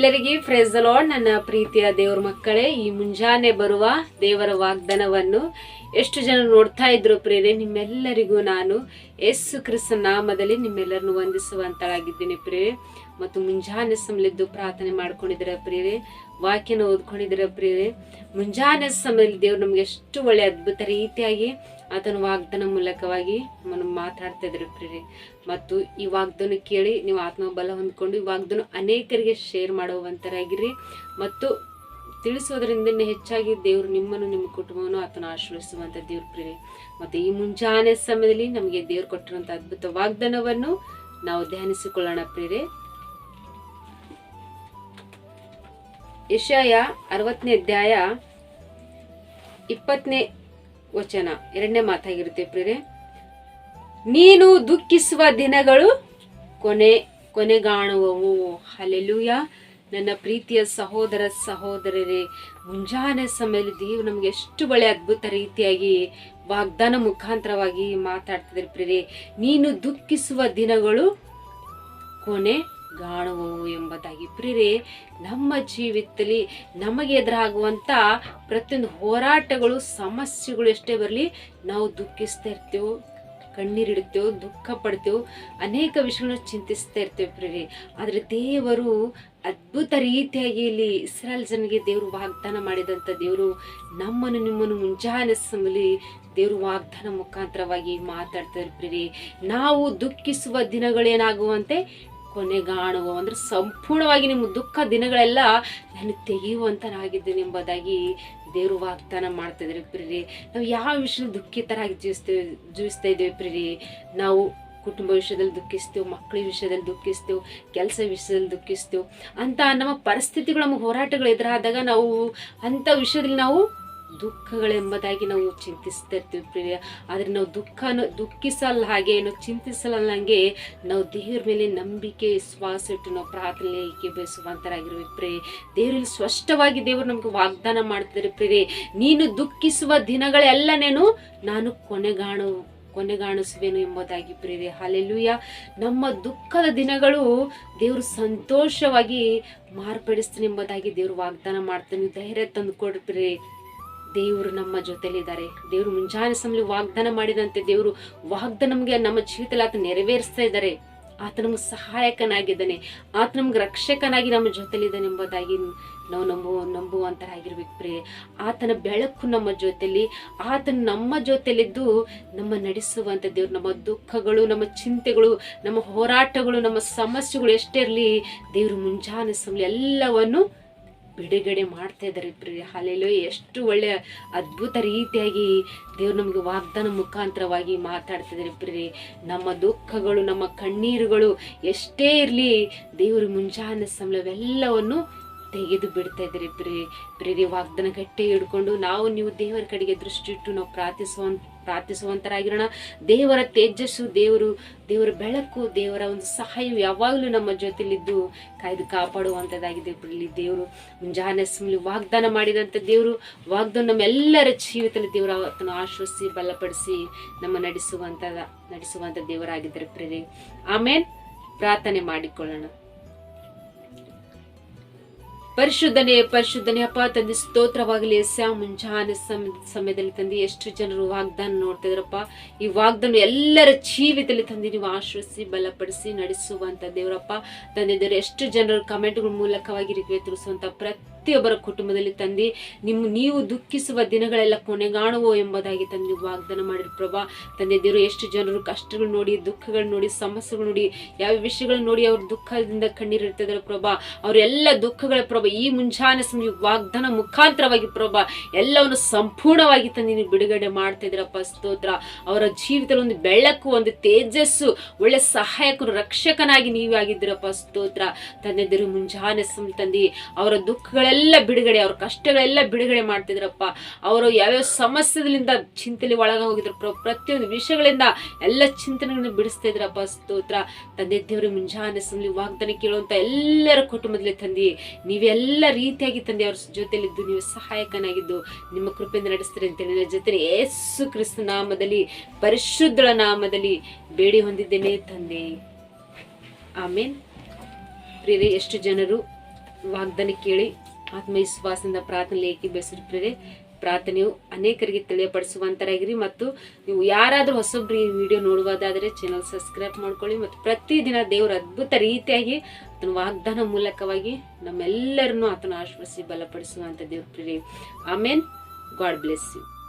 ಎಲ್ಲರಿಗೆ fresh lord ನನ್ನ ಪ್ರೀತಿಯ ದೇವರ ಮಕ್ಕಳೇ, ಈ ಮುಂಜಾನೆ ಬರುವ ದೇವರ ವಾಗ್ದಾನವನ್ನು ಎಷ್ಟು ಜನ ನೋಡ್ತಾ ಇದ್ರು ಪ್ರೇರೆ ನಿಮ್ಮೆಲ್ಲರಿಗೂ ನಾನು ಯೇಸು ಕ್ರಿಸ್ತ ನಾಮದಲ್ಲಿ ನಿಮ್ಮೆಲ್ಲರನ್ನು ವಂದಿಸುವಂತಳಾಗಿದ್ದೀನಿ ಪ್ರೇರೆ ಮತ್ತು ಮುಂಜಾನೆ ಸಮಯದ್ದು ಪ್ರಾರ್ಥನೆ ಮಾಡ್ಕೊಂಡಿದ್ದೀರ ಪ್ರೇರೆ ವಾಕ್ಯನ ಓದ್ಕೊಂಡಿದ್ದೀರ ಪ್ರೇರೆ ಮುಂಜಾನೆ ಸಮಯದಲ್ಲಿ ದೇವ್ರು ನಮ್ಗೆ ಎಷ್ಟು ಒಳ್ಳೆ ಅದ್ಭುತ ರೀತಿಯಾಗಿ ಆತನ ವಾಗ್ದಾನ ಮೂಲಕವಾಗಿ ಮನ ಮಾತಾಡ್ತಾ ಇದ್ರು ಪ್ರೇರೆ ಮತ್ತು ಈ ವಾಗ್ದನ ಕೇಳಿ ನೀವು ಆತ್ಮಬಲ ಹೊಂದ್ಕೊಂಡು ಈ ವಾಗ್ದಾನ ಅನೇಕರಿಗೆ ಶೇರ್ ಮಾಡುವಂತರಾಗಿರಿ. ಮತ್ತು ತಿಳಿಸೋದ್ರಿಂದ ಹೆಚ್ಚಾಗಿ ದೇವರು ನಿಮ್ಮನ್ನು ನಿಮ್ಮ ಕುಟುಂಬವನ್ನು ಆತನ ಆಶ್ರಯಿಸುವಂತ ದೇವ್ರ ಪ್ರೇರಿ ಮತ್ತು ಈ ಮುಂಜಾನೆ ಸಮಯದಲ್ಲಿ ನಮಗೆ ದೇವ್ರು ಕೊಟ್ಟಿರುವಂತ ಅದ್ಭುತ ವಾಗ್ದಾನವನ್ನು ನಾವು ಧ್ಯಾನಿಸಿಕೊಳ್ಳೋಣ ಪ್ರೇರೆ ಯಶಯ ಅರವತ್ತನೇ ಅಧ್ಯಾಯ ಇಪ್ಪತ್ತನೇ ವಚನ. ಎರಡನೇ ಮಾತಾಗಿರುತ್ತೆ ಪ್ರೇರೆ ನೀನು ದುಃಖಿಸುವ ದಿನಗಳು ಕೊನೆ, ಕೊನೆಗಾಣುವವು. ಅಲೆಲುಯ ನನ್ನ ಪ್ರೀತಿಯ ಸಹೋದರ ಸಹೋದರರೇ, ಮುಂಜಾನೆ ಸಮಯದಲ್ಲಿ ದೇವ್ರು ನಮ್ಗೆ ಎಷ್ಟು ಒಳ್ಳೆ ಅದ್ಭುತ ರೀತಿಯಾಗಿ ವಾಗ್ದಾನ ಮುಖಾಂತರವಾಗಿ ಮಾತಾಡ್ತಿದ್ರೆ ಪ್ರೇರೆ ನೀನು ದುಃಖಿಸುವ ದಿನಗಳು ಕೊನೆ ಗಾಣುವವು ಎಂಬುದಾಗಿ ಪ್ರಿಯರೇ, ನಮ್ಮ ಜೀವಿತದಲ್ಲಿ ನಮಗೆ ಎದುರಾಗುವಂಥ ಪ್ರತಿಯೊಂದು ಹೋರಾಟಗಳು, ಸಮಸ್ಯೆಗಳು ಎಷ್ಟೇ ಬರಲಿ, ನಾವು ದುಃಖಿಸ್ತಾ ಇರ್ತೇವೆ ಕಣ್ಣೀರಿಡ್ತೇವೆ ದುಃಖ ಪಡ್ತೇವೆ, ಅನೇಕ ವಿಷಯಗಳನ್ನ ಚಿಂತಿಸ್ತಾ ಇರ್ತೇವೆ ಪ್ರೀರಿ ಆದರೆ ದೇವರು ಅದ್ಭುತ ರೀತಿಯಾಗಿ ಇಲ್ಲಿ ಇಸ್ರಾಲ್ ಜನರಿಗೆ ದೇವರು ವಾಗ್ದಾನ ಮಾಡಿದಂಥ ದೇವರು ನಮ್ಮನ್ನು ನಿಮ್ಮನ್ನು ಮುಂಜಾನೆ ಸಮಲಿ ದೇವರು ವಾಗ್ದಾನ ಮುಖಾಂತರವಾಗಿ ಮಾತಾಡ್ತಾರೆ ಪ್ರಿಯರೇ. ನಾವು ದುಃಖಿಸುವ ದಿನಗಳೇನಾಗುವಂತೆ ಕೊನೆಗಾಣುವ ಅಂದ್ರೆ ಸಂಪೂರ್ಣವಾಗಿ ನಿಮ್ಮ ದುಃಖ ದಿನಗಳೆಲ್ಲ ನಾನು ತೆಗೆಯುವಂತನಾಗಿದ್ದೇನೆ ಎಂಬುದಾಗಿ ದೇವರು ವಾಗ್ದಾನ ಮಾಡ್ತಾ ಪ್ರೀರಿ ಪ್ರಿರಿ ನಾವು ಯಾವ ವಿಷಯ ದುಃಖಿತರಾಗಿ ಜೀವಿಸ್ತೇವೆ ಜೀವಿಸ್ತಾ ಇದ್ದೇವೆ ಪ್ರೀರಿ ನಾವು ಕುಟುಂಬ ವಿಷಯದಲ್ಲಿ ದುಃಖಿಸ್ತೇವೆ, ಮಕ್ಕಳ ವಿಷಯದಲ್ಲಿ ದುಃಖಿಸ್ತೇವೆ, ಕೆಲಸ ವಿಷಯದಲ್ಲಿ ದುಃಖಿಸ್ತೇವೆ. ಅಂತ ನಮ್ಮ ಪರಿಸ್ಥಿತಿಗಳು, ನಮ್ಮ ಹೋರಾಟಗಳು ಎದುರಾದಾಗ ನಾವು ಅಂಥ ವಿಷಯದಲ್ಲಿ ನಾವು ದುಃಖಗಳೆಂಬುದಾಗಿ ನಾವು ಚಿಂತಿಸ್ತಾ ಇರ್ತೀವಿ ಪ್ರಿಯ. ಆದರೆ ನಾವು ದುಃಖನ ದುಃಖಿಸಲ್ಲ ಹಾಗೆ ನಾವು ಚಿಂತಿಸಲ್ಲ ಹಂಗೆ ನಾವು ದೇವ್ರ ಮೇಲೆ ನಂಬಿಕೆ, ವಿಶ್ವಾಸ ಇಟ್ಟು ನಾವು ಪ್ರಾರ್ಥನೆಗೆ ಬಯಸುವಂತರಾಗಿರುವ ಪ್ರೇ ದೇವರಲ್ಲಿ ಸ್ಪಷ್ಟವಾಗಿ ದೇವರು ನಮಗೆ ವಾಗ್ದಾನ ಮಾಡ್ತಿದ್ದಾರೆ ಪ್ರೇ ನೀನು ದುಃಖಿಸುವ ದಿನಗಳೆಲ್ಲನೇನು ನಾನು ಕೊನೆಗಾಣು ಕೊನೆಗಾಣಿಸುವೆನು ಎಂಬುದಾಗಿ ಪ್ರೇರೆ ಹಾಲೆಲುಯ್ಯ ನಮ್ಮ ದುಃಖದ ದಿನಗಳು ದೇವರು ಸಂತೋಷವಾಗಿ ಮಾರ್ಪಡಿಸ್ತೀನಿ ಎಂಬುದಾಗಿ ದೇವರು ವಾಗ್ದಾನ ಮಾಡ್ತೀನಿ. ಧೈರ್ಯ ತಂದು ಕೊಡ್ರಿ ದೇವರು ನಮ್ಮ ಜೊತೆಲಿದ್ದಾರೆ. ದೇವರು ಮುಂಜಾನೆ ಸಮಯ ವಾಗ್ದಾನ ಮಾಡಿದಂತೆ ದೇವರು ವಾಗ್ದಾನ ನಮಗೆ ನಮ್ಮ ಜೀವಿತದಲ್ಲಿ ಆತ ನೆರವೇರಿಸ್ತಾ ಇದ್ದಾರೆ. ಆತ ನಮ್ಗೆ ಸಹಾಯಕನಾಗಿದ್ದಾನೆ. ಆತ ನಮ್ಗೆ ರಕ್ಷಕನಾಗಿ ನಮ್ಮ ಜೊತೆಲಿದ್ದಾನೆ ಎಂಬುದಾಗಿ ನಾವು ನಂಬುವ, ನಂಬುವಂತರಾಗಿರ್ಬೇಕು ಪ್ರೇ ಆತನ ಬೆಳಕು ನಮ್ಮ ಜೊತೆಲಿ ಆತನ ನಮ್ಮ ಜೊತೆಲಿದ್ದು ನಮ್ಮ ನಡೆಸುವಂಥ ದೇವ್ರು, ನಮ್ಮ ದುಃಖಗಳು, ನಮ್ಮ ಚಿಂತೆಗಳು, ನಮ್ಮ ಹೋರಾಟಗಳು, ನಮ್ಮ ಸಮಸ್ಯೆಗಳು ಎಷ್ಟೇ ಇರಲಿ ದೇವರು ಮುಂಜಾನೆ ಸಮಯ ಎಲ್ಲವನ್ನು ಬಿಡುಗಡೆ ಮಾಡ್ತಾ ಇದ್ದಾರೆ ಪ್ರಿಯ ಹಾಲೆಲ್ಲೋ ಎಷ್ಟು ಒಳ್ಳೆಯ ಅದ್ಭುತ ರೀತಿಯಾಗಿ ದೇವ್ರು ನಮಗೆ ವಾಗ್ದಾನ ಮುಖಾಂತರವಾಗಿ ಮಾತಾಡ್ತಿದ್ದಾರೆ ಪ್ರಿಯ ನಮ್ಮ ದುಃಖಗಳು, ನಮ್ಮ ಕಣ್ಣೀರುಗಳು ಎಷ್ಟೇ ಇರಲಿ ದೇವರು ಮುಂಜಾನೆ ಸಮಯವೆಲ್ಲವನ್ನು ತೆಗೆದು ಬಿಡ್ತಾ ಇದ್ದಾರೆ ಪ್ರಿ ಪ್ರಿಯ ವಾಗ್ದಾನ ಗಟ್ಟಿ ಹಿಡ್ಕೊಂಡು ನಾವು ನೀವು ದೇವರ ಕಡೆಗೆ ದೃಷ್ಟಿ ಇಟ್ಟು ನಾವು ಪ್ರಾರ್ಥಿಸುವ ಪ್ರಾರ್ಥಿಸುವಂತರಾಗಿರೋಣ. ದೇವರ ತೇಜಸ್ಸು, ದೇವರು, ದೇವರ ಬೆಳಕು, ದೇವರ ಒಂದು ಸಹಾಯ ಯಾವಾಗಲೂ ನಮ್ಮ ಜೊತೆಲಿದ್ದು ಕಾಯ್ದು ಕಾಪಾಡುವಂಥದ್ದಾಗಿದೆ ಇಲ್ಲಿ ದೇವರು. ಮುಂಜಾನೆ ವಾಗ್ದಾನ ಮಾಡಿದಂಥ ದೇವರು, ವಾಗ್ದಾನ ನಮ್ಮೆಲ್ಲರ ಜೀವಿತದಲ್ಲಿ ದೇವರು ಅವತ್ತನ್ನು ಆಶ್ವಸಿ ಬಲಪಡಿಸಿ ನಮ್ಮ ನಡೆಸುವಂಥ ನಡೆಸುವಂಥ ದೇವರಾಗಿದ್ದಾರೆ ಪ್ರೇರೆ ಆಮೇಲೆ ಪ್ರಾರ್ಥನೆ ಮಾಡಿಕೊಳ್ಳೋಣ. ಪರಿಶುದ್ಧನೇ ಪರಿಶುದ್ಧನೇ ಅಪ್ಪ, ತಂದೆ, ಸ್ತೋತ್ರವಾಗಲಿ. ಸ್ಯಾ ಮುಂಜಾನೆ ಸಮ, ಸಮಯದಲ್ಲಿ ತಂದೆ, ಎಷ್ಟು ಜನರು ವಾಗ್ದಾನ ನೋಡ್ತಿದ್ರಪ್ಪ. ಈ ವಾಗ್ದಾನ ಎಲ್ಲರ ಜೀವಿತದಲ್ಲಿ ತಂದೆ, ನೀವು ಆಶ್ರಯಿಸಿ, ಬಲಪಡಿಸಿ, ನಡೆಸುವಂತ ದೇವರಪ್ಪ. ತಂದೆ, ದೇವರು, ಎಷ್ಟು ಜನರು ಕಮೆಂಟ್ಗಳ ಮೂಲಕವಾಗಿ ರಿಕ್ವೆ ತಿಳಿಸುವಂತ ಪ್ರತಿಯೊಬ್ಬರ ಕುಟುಂಬದಲ್ಲಿ ತಂದೆ, ನಿಮ್ಮ ನೀವು ದುಃಖಿಸುವ ದಿನಗಳೆಲ್ಲ ಕೊನೆಗಾಣುವೋ ಎಂಬುದಾಗಿ ತಂದೆ ವಾಗ್ದಾನ ಮಾಡಿರಿ ಪ್ರಭಾ. ತಂದೆ ದೇವರು, ಎಷ್ಟು ಜನರು ಕಷ್ಟಗಳು ನೋಡಿ, ದುಃಖಗಳು ನೋಡಿ, ಸಮಸ್ಯೆಗಳು ನೋಡಿ, ಯಾವ ವಿಷಯಗಳು ನೋಡಿ ಅವ್ರ ದುಃಖದಿಂದ ಕಣ್ಣೀರಿರ್ತಿದ್ದಾರೆ ಪ್ರಭಾ. ಅವರೆಲ್ಲ ದುಃಖಗಳ ಪ್ರಭಾ. ಈ ಮುಂಜಾನೆ ಸಮಯ ವಾಗ್ದಾನ ಮುಖಾಂತರವಾಗಿ ಪ್ರಭಾ, ಎಲ್ಲವನ್ನು ಸಂಪೂರ್ಣವಾಗಿ ತಂದು ನೀವು ಬಿಡುಗಡೆ ಮಾಡ್ತಾ ಸ್ತೋತ್ರ. ಅವರ ಜೀವಿತದಲ್ಲಿ ಒಂದು ಬೆಳಕು, ಒಂದು ತೇಜಸ್ಸು, ಒಳ್ಳೆ ಸಹಾಯಕರು, ರಕ್ಷಕನಾಗಿ ನೀವೇ ಆಗಿದ್ದೀರಪ್ಪ, ಸ್ತೋತ್ರ. ತಂದೆ ದೇವರು, ಮುಂಜಾನೆ ತಂದಿ, ಅವರ ದುಃಖಗಳೆಲ್ಲ ಬಿಡುಗಡೆ, ಅವ್ರ ಕಷ್ಟಗಳೆಲ್ಲ ಬಿಡುಗಡೆ ಮಾಡ್ತಿದ್ರಪ್ಪ. ಅವರು ಯಾವ್ಯಾವ ಸಮಸ್ಯೆಗಳಿಂದ ಚಿಂತೆಲಿ ಒಳಗ ಹೋಗಿದ್ರು, ಪ್ರ- ಪ್ರತಿಯೊಂದು ವಿಷಯಗಳಿಂದ ಎಲ್ಲ ಚಿಂತನೆಗಳನ್ನ ಬಿಡಿಸ್ತಾ ಇದ್ರಪ್ಪ ಸ್ತೋತ್ರ. ತಂದೆ ದೇವರ, ಮುಂಜಾನೆ ಸಂದಿ ವಾಗ್ದಾನ ಕೇಳುವಂತ ಎಲ್ಲರ ಕುಟುಂಬದಲ್ಲಿ ತಂದಿ, ನೀವೆಲ್ಲ ರೀತಿಯಾಗಿ ತಂದೆ ಅವ್ರ ಜೊತೆಲಿದ್ದು ನೀವು ಸಹಾಯಕನಾಗಿದ್ದು, ನಿಮ್ಮ ಕೃಪೆಯಿಂದ ನಡೆಸ್ತೀರಿ ಅಂತೇಳಿ ನನ್ನ ಜೊತೆ ಯೇಸು ಕ್ರಿಸ್ತ ನಾಮದಲ್ಲಿ, ಪರಿಶುದ್ಧಳ ನಾಮದಲ್ಲಿ ಬೇಡಿ ಹೊಂದಿದ್ದೇನೆ ತಂದೆ. ಆಮೇನ್. ಪ್ರಿಯರೇ, ಎಷ್ಟು ಜನರು ವಾಗ್ದಾನ ಕೇಳಿ ಆತ್ಮವಿಶ್ವಾಸದಿಂದ ಪ್ರಾರ್ಥನೆ ಲೇಖಿ ಪ್ರೇರೆ ಪ್ರಾರ್ಥನೆಯು ಅನೇಕರಿಗೆ ತಿಳಿಯಪಡಿಸುವಂತರಾಗಿರಿ ಮತ್ತು ನೀವು ಯಾರಾದರೂ ಹೊಸೊಬ್ಬರು ಈ ವಿಡಿಯೋ ನೋಡುವುದಾದರೆ ಚಾನಲ್ ಸಬ್ಸ್ಕ್ರೈಬ್ ಮಾಡ್ಕೊಳ್ಳಿ ಮತ್ತು ಪ್ರತಿದಿನ ದೇವರ ಅದ್ಭುತ ರೀತಿಯಾಗಿ ಆತನ ವಾಗ್ದಾನ ಮೂಲಕವಾಗಿ ನಮ್ಮೆಲ್ಲರನ್ನೂ ಆತನ ಆಶ್ವಾಸಿ ಬಲಪಡಿಸುವಂಥ ದೇವ್ರ ಪ್ರೇರೆ ಆಮೇನ್ ಗಾಡ್ ಬ್ಲೆಸ್ ಯು